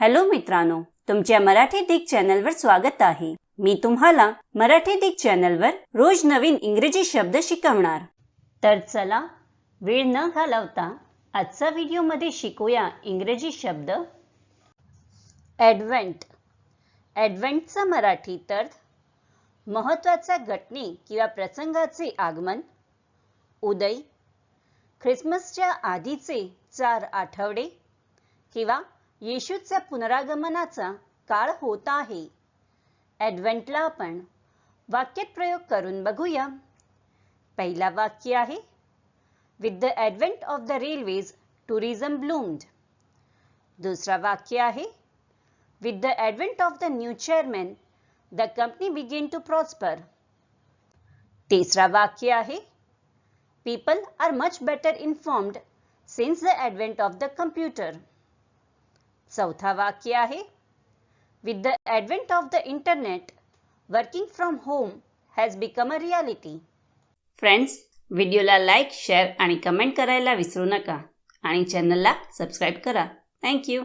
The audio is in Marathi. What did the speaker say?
हॅलो मित्रांनो तुमच्या मराठी दिग चॅनलवर स्वागत आहे. मी तुम्हाला मराठी दिग चॅनलवर रोज नवीन इंग्रजी शब्द शिकवणार. तर चला वेळ न घालवता आजचा व्हिडिओमध्ये शिकूया इंग्रजी शब्द. ॲडव्हेंट ॲडव्हेंटचा मराठी अर्थ महत्त्वाच्या घटने किंवा प्रसंगाचे आगमन उदय ख्रिसमसच्या आधीचे चार आठवडे किंवा येशूच्या पुनरागमनाचा काळ होत आहे. ॲडव्हेंटला आपण वाक्यात प्रयोग करून बघूया. पहिला वाक्य आहे with the advent of the railways tourism bloomed दुसरा वाक्य आहे with the advent of the new chairman the company began to prosper तिसरा वाक्य आहे people are much better informed since the advent of the computer चौथा वाक्य आहे. With the advent of the internet working from home has become a reality friends व्हिडिओला लाईक शेअर आणि कमेंट करायला विसरू नका. आणि चॅनलला सबस्क्राईब करा. थँक्यू